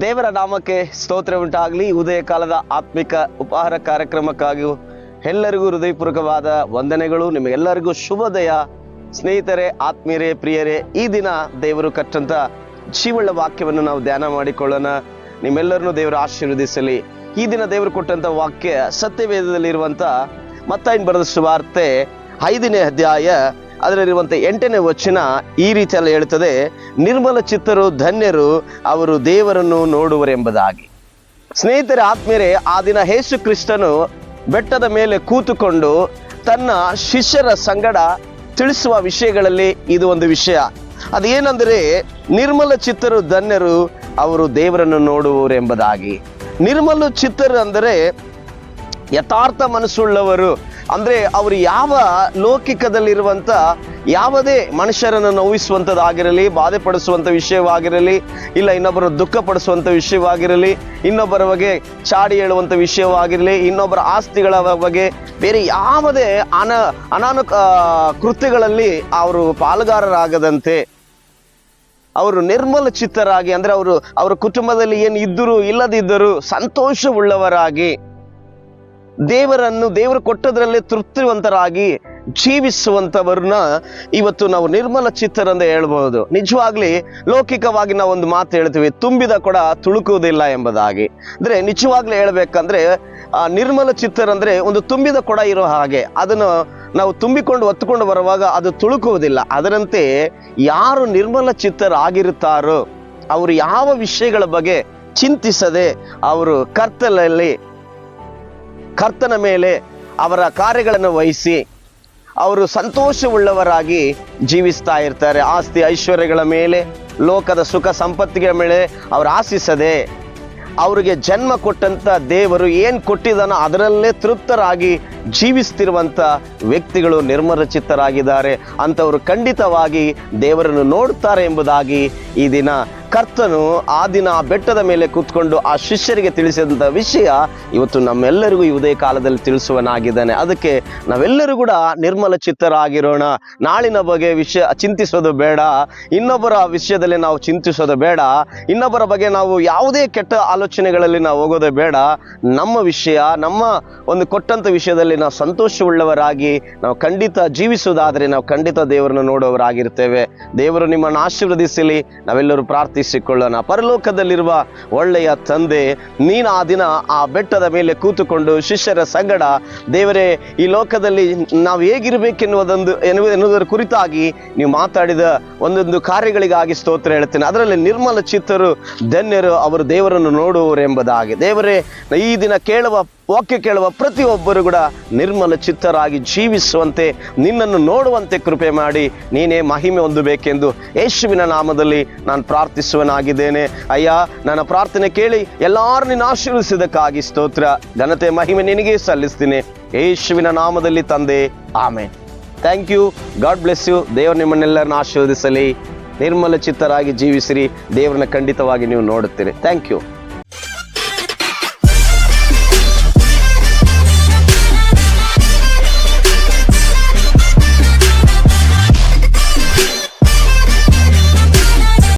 ದೇವರ ನಾಮಕ್ಕೆ ಸ್ತೋತ್ರ ಉಂಟಾಗಲಿ. ಉದಯ ಕಾಲದ ಆತ್ಮಿಕ ಉಪಹಾರ ಕಾರ್ಯಕ್ರಮಕ್ಕಾಗಿಯೂ ಎಲ್ಲರಿಗೂ ಹೃದಯಪೂರ್ವಕವಾದ ವಂದನೆಗಳು. ನಿಮಗೆಲ್ಲರಿಗೂ ಶುಭೋದಯ ಸ್ನೇಹಿತರೆ, ಆತ್ಮೀಯರೇ, ಪ್ರಿಯರೇ, ಈ ದಿನ ದೇವರು ಕಟ್ಟಂತ ಜೀವಳ ವಾಕ್ಯವನ್ನು ನಾವು ಧ್ಯಾನ ಮಾಡಿಕೊಳ್ಳೋಣ. ನಿಮ್ಮೆಲ್ಲರನ್ನು ದೇವರು ಆಶೀರ್ವದಿಸಲಿ. ಈ ದಿನ ದೇವರು ಕೊಟ್ಟಂತ ವಾಕ್ಯ ಸತ್ಯವೇದದಲ್ಲಿರುವಂತ ಮತ್ತಾಯಿನ ಬರೆದ ಸುವಾರ್ತೆ ಐದನೇ ಅಧ್ಯಾಯ ಅದರಲ್ಲಿರುವಂಥ ಎಂಟನೇ ವಚನ ಈ ರೀತಿಯಲ್ಲಿ ಹೇಳುತ್ತದೆ, ನಿರ್ಮಲ ಚಿತ್ತರು ಧನ್ಯರು ಅವರು ದೇವರನ್ನು ನೋಡುವರೆಂಬುದಾಗಿ. ಸ್ನೇಹಿತರೆ, ಆತ್ಮೀಯರೇ, ಆ ದಿನ ಯೇಸು ಕ್ರಿಸ್ತನು ಬೆಟ್ಟದ ಮೇಲೆ ಕೂತುಕೊಂಡು ತನ್ನ ಶಿಷ್ಯರ ಸಂಗಡ ತಿಳಿಸುವ ವಿಷಯಗಳಲ್ಲಿ ಇದು ಒಂದು ವಿಷಯ. ಅದೇನೆಂದರೆ, ನಿರ್ಮಲ ಚಿತ್ತರು ಧನ್ಯರು ಅವರು ದೇವರನ್ನು ನೋಡುವರು ಎಂಬುದಾಗಿ ನಿರ್ಮಲ ಚಿತ್ತರು ಅಂದರೆ ಯಥಾರ್ಥ ಮನಸ್ಸುಳ್ಳವರು. ಅಂದರೆ ಅವರು ಯಾವ ಲೌಕಿಕದಲ್ಲಿರುವಂಥ ಯಾವುದೇ ಮನುಷ್ಯರನ್ನು ನೋವಿಸುವಂಥದ್ದಾಗಿರಲಿ ಬಾಧೆ ಪಡಿಸುವಂಥ ವಿಷಯವಾಗಿರಲಿ, ಇಲ್ಲ ಇನ್ನೊಬ್ಬರು ದುಃಖ ಪಡಿಸುವಂಥ ವಿಷಯವಾಗಿರಲಿ, ಇನ್ನೊಬ್ಬರ ಬಗ್ಗೆ ಚಾಡಿ ಹೇಳುವಂಥ ವಿಷಯವಾಗಿರಲಿ, ಇನ್ನೊಬ್ಬರ ಆಸ್ತಿಗಳ ಬಗ್ಗೆ ಬೇರೆ ಯಾವುದೇ ಅನ ಅನಾನು ಕೃತ್ಯಗಳಲ್ಲಿ ಅವರು ಪಾಲುಗಾರರಾಗದಂತೆ ಅವರು ನಿರ್ಮಲ ಚಿತ್ತರಾಗಿ, ಅಂದ್ರೆ ಅವರು, ಅವರ ಕುಟುಂಬದಲ್ಲಿ ಏನು ಇದ್ದರು, ಇಲ್ಲದಿದ್ದರು ಸಂತೋಷವುಳ್ಳವರಾಗಿ, ದೇವರನ್ನು, ದೇವರು ಕೊಟ್ಟದ್ರಲ್ಲೇ ತೃಪ್ತಿವಂತರಾಗಿ ಜೀವಿಸುವಂತವ್ರನ್ನ ಇವತ್ತು ನಾವು ನಿರ್ಮಲ ಚಿತ್ತರಂದ ಹೇಳ್ಬಹುದು. ನಿಜವಾಗ್ಲಿ, ಲೌಕಿಕವಾಗಿ ನಾವು ಒಂದು ಮಾತು ಹೇಳ್ತೀವಿ, ತುಂಬಿದ ಕೂಡ ತುಳುಕುವುದಿಲ್ಲ ಎಂಬುದಾಗಿ. ಅಂದ್ರೆ ನಿಜವಾಗ್ಲೂ ಹೇಳ್ಬೇಕಂದ್ರೆ, ಆ ನಿರ್ಮಲ ಚಿತ್ತರಂದ್ರೆ ಒಂದು ತುಂಬಿದ ಕೊಡ ಇರೋ ಹಾಗೆ, ಅದನ್ನು ನಾವು ತುಂಬಿಕೊಂಡು ಒತ್ತುಕೊಂಡು ಬರುವಾಗ ಅದು ತುಳುಕುವುದಿಲ್ಲ. ಅದರಂತೆ ಯಾರು ನಿರ್ಮಲ ಚಿತ್ತರಾಗಿರುತ್ತಾರೋ, ಅವರು ಯಾವ ವಿಷಯಗಳ ಬಗ್ಗೆ ಚಿಂತಿಸದೆ ಅವರು ಕರ್ತನಲ್ಲಿ, ಕರ್ತನ ಮೇಲೆ ಅವರ ಕಾರ್ಯಗಳನ್ನು ವಹಿಸಿ ಅವರು ಸಂತೋಷವುಳ್ಳವರಾಗಿ ಜೀವಿಸ್ತಾ ಇರ್ತಾರೆ. ಆಸ್ತಿ ಐಶ್ವರ್ಯಗಳ ಮೇಲೆ, ಲೋಕದ ಸುಖ ಸಂಪತ್ತಿಗಳ ಮೇಲೆ ಅವರು ಆಶಿಸದೆ ಅವರಿಗೆ ಜನ್ಮ ಕೊಟ್ಟಂತ ದೇವರು ಏನು ಕೊಟ್ಟಿದ್ದಾನೋ ಅದರಲ್ಲೇ ತೃಪ್ತರಾಗಿ ಜೀವಿಸ್ತಿರುವಂತ ವ್ಯಕ್ತಿಗಳು ನಿರ್ಮರಚಿತರಾಗಿದ್ದಾರೆ ಅಂತವರು ಖಂಡಿತವಾಗಿ ದೇವರನ್ನು ನೋಡುತ್ತಾರೆ ಎಂಬುದಾಗಿ ಈ ದಿನ ಕರ್ತನು ಆ ದಿನ ಆ ಬೆಟ್ಟದ ಮೇಲೆ ಕೂತ್ಕೊಂಡು ಆ ಶಿಷ್ಯರಿಗೆ ತಿಳಿಸಿದಂಥ ವಿಷಯ ಇವತ್ತು ನಮ್ಮೆಲ್ಲರಿಗೂ ಉದಯ ಕಾಲದಲ್ಲಿ ತಿಳಿಸುವನಾಗಿದ್ದಾನೆ. ಅದಕ್ಕೆ ನಾವೆಲ್ಲರೂ ಕೂಡ ನಿರ್ಮಲ ಚಿತ್ತರಾಗಿರೋಣ. ನಾಳಿನ ಬಗ್ಗೆ ವಿಷಯ ಚಿಂತಿಸೋದು ಬೇಡ. ಇನ್ನೊಬ್ಬರ ವಿಷಯದಲ್ಲಿ ನಾವು ಚಿಂತಿಸೋದು ಬೇಡ. ಇನ್ನೊಬ್ಬರ ಬಗ್ಗೆ ನಾವು ಯಾವುದೇ ಕೆಟ್ಟ ಆಲೋಚನೆಗಳಲ್ಲಿ ನಾವು ಹೋಗೋದೇ ಬೇಡ. ನಮ್ಮ ವಿಷಯ, ನಮ್ಮ ಒಂದು ಕೊಟ್ಟಂತ ವಿಷಯದಲ್ಲಿ ನಾವು ಸಂತೋಷವುಳ್ಳವರಾಗಿ ನಾವು ಖಂಡಿತ ಜೀವಿಸುವುದಾದರೆ ನಾವು ಖಂಡಿತ ದೇವರನ್ನು ನೋಡುವವರಾಗಿರ್ತೇವೆ ದೇವರು ನಿಮ್ಮನ್ನು ಆಶೀರ್ವದಿಸಲಿ. ನಾವೆಲ್ಲರೂ ಪ್ರಾರ್ಥಿಸಿಕೊಳ್ಳೋಣ ಪರಲೋಕದಲ್ಲಿರುವ ಒಳ್ಳೆಯ ತಂದೆ, ನೀನು ಆ ದಿನ ಆ ಬೆಟ್ಟದ ಮೇಲೆ ಕೂತುಕೊಂಡು ಶಿಷ್ಯರ ಸಂಗಡ, ದೇವರೇ, ಈ ಲೋಕದಲ್ಲಿ ನಾವು ಹೇಗಿರಬೇಕೆನ್ನುವುದೊಂದು ಎನ್ನುವ, ಎನ್ನುವುದರ ಕುರಿತಾಗಿ ನೀವು ಮಾತಾಡಿದ ಒಂದೊಂದು ಕಾರ್ಯಗಳಿಗಾಗಿ ಸ್ತೋತ್ರ ಹೇಳ್ತೇನೆ. ಅದರಲ್ಲಿ ನಿರ್ಮಲ ಚಿತ್ತರು, ಧನ್ಯರು ಅವರು ದೇವರನ್ನು ನೋಡುವರು ಎಂಬುದಾಗಿ ದೇವರೇ, ಈ ದಿನ ಕೇಳುವ ವಾಕ್ಯ ಕೇಳುವ ಪ್ರತಿಯೊಬ್ಬರು ಕೂಡ ನಿರ್ಮಲ ಚಿತ್ತರಾಗಿ ಜೀವಿಸುವಂತೆ, ನಿನ್ನನ್ನು ನೋಡುವಂತೆ ಕೃಪೆ ಮಾಡಿ, ನೀನೇ ಮಹಿಮೆ ಹೊಂದಬೇಕೆಂದು ಯೇಸುವಿನ ನಾಮದಲ್ಲಿ ನಾನು ಪ್ರಾರ್ಥಿಸುವನಾಗಿದ್ದೇನೆ. ಅಯ್ಯ, ನನ್ನ ಪ್ರಾರ್ಥನೆ ಕೇಳಿ ಎಲ್ಲರೂ ನಿನ್ನ ಆಶೀರ್ವಿಸಿದಕ್ಕಾಗಿ ಸ್ತೋತ್ರ. ಘನತೆ, ಮಹಿಮೆ ನಿನಗೆ ಸಲ್ಲಿಸ್ತೀನಿ. ಯೇಸುವಿನ ನಾಮದಲ್ಲಿ ತಂದೆ amen thank you God bless you ದೇವರು ನಿಮ್ಮನ್ನೆಲ್ಲರನ್ನ ಆಶೀರ್ವದಿಸಲಿ. ನಿರ್ಮಲ ಚಿತ್ತರಾಗಿ ಜೀವಿಸಿರಿ. ದೇವರನ್ನ ಖಂಡಿತವಾಗಿ ನೀವು ನೋಡುತ್ತೀರಿ. Thank you